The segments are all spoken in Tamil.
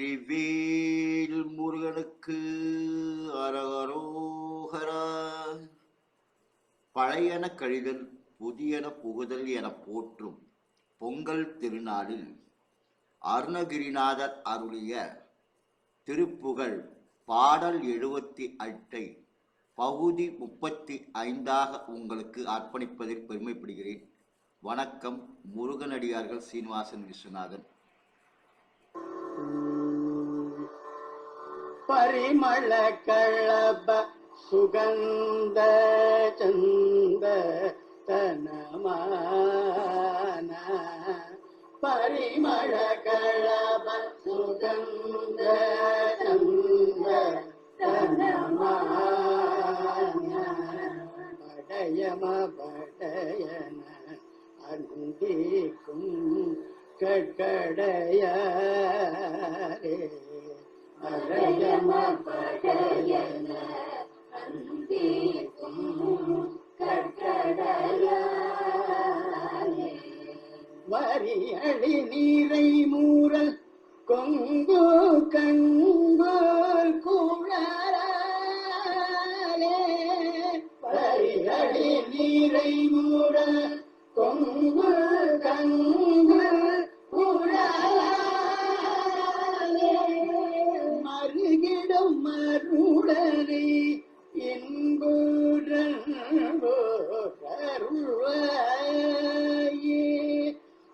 வெற்றிவேல் முருகனுக்கு அரகரோகரா. பழையன கழிதல் புதியன புகுதல் என போற்றும் பொங்கல் திருநாளில் அருணகிரிநாதர் அருளிய திருப்புகழ் பாடல் எழுபத்தி அட்டை பகுதி முப்பத்தி ஐந்தாக உங்களுக்கு அர்ப்பணிப்பதில் பெருமைப்படுகிறேன். வணக்கம் முருகனடியார்கள் சீனிவாசன் விஸ்வநாதன். பரிமள கழப சுகந்த சந்த தனமான பரிமள கழப சுகந்த சந்த தனமான படயம படயன அந்திக்கும் கடடையே படையம அந்திக்கும் கட்கடையாரே வரியடி நீரை மூரல் கொங்கு கண்கோல் குழலே நீரை மூரல் கொங்கு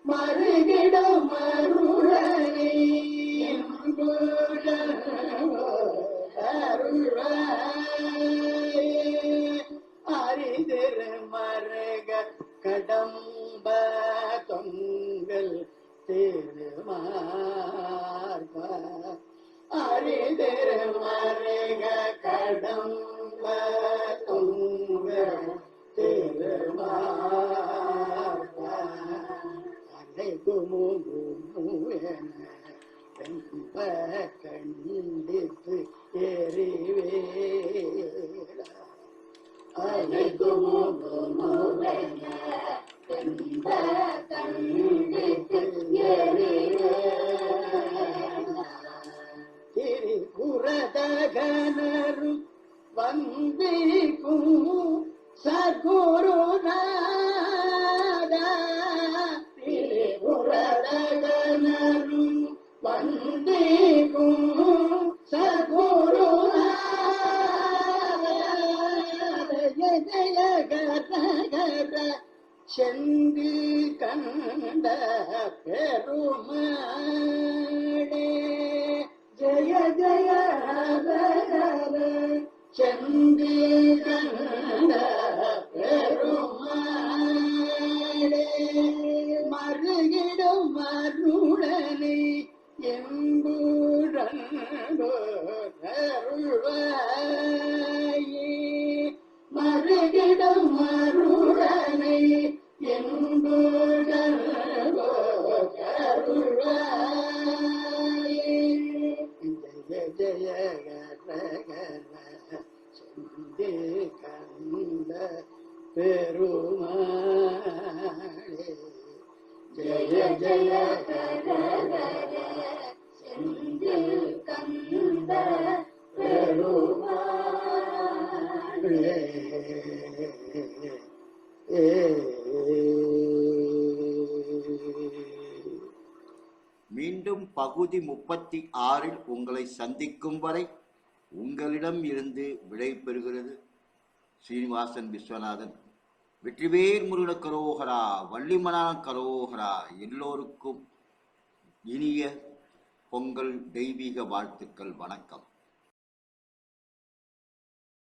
மருகிடும் மருடனை என்புடன்யே மருக கடம்ப தொங்கல் திருமார்ப. அரிதிரு மருக கடம்ப தொங்கல் திருமார்ப அலைகுமு கண்டித்து எறிவேலா திரிபுரதகனரும் வந்திக்கும் சகுருநாத திரிபுரதகனரும் வந்திக்கும் சகுருநாத ஜய கர செந்து கண்ட பெருமாடே ஜய ஜய ஹர செந்து கண்ட மருகிடும் மருடனை என்புடன் ஜய கர செந்து கந்த பெருமாளே. ஜய ஜய பெருமாளே மீண்டும் பகுதி முப்பத்தி ஆறில் உங்களை சந்திக்கும் வரை உங்களிடம் இருந்து விடை பெறுகிறது. சீனிவாசன் விஸ்வநாதன். வெற்றிவேர் முருகன கரோகரா வள்ளிமனான கரோகரா எல்லோருக்கும் இனிய பொங்கல் தெய்வீக வாழ்த்துக்கள் வணக்கம்.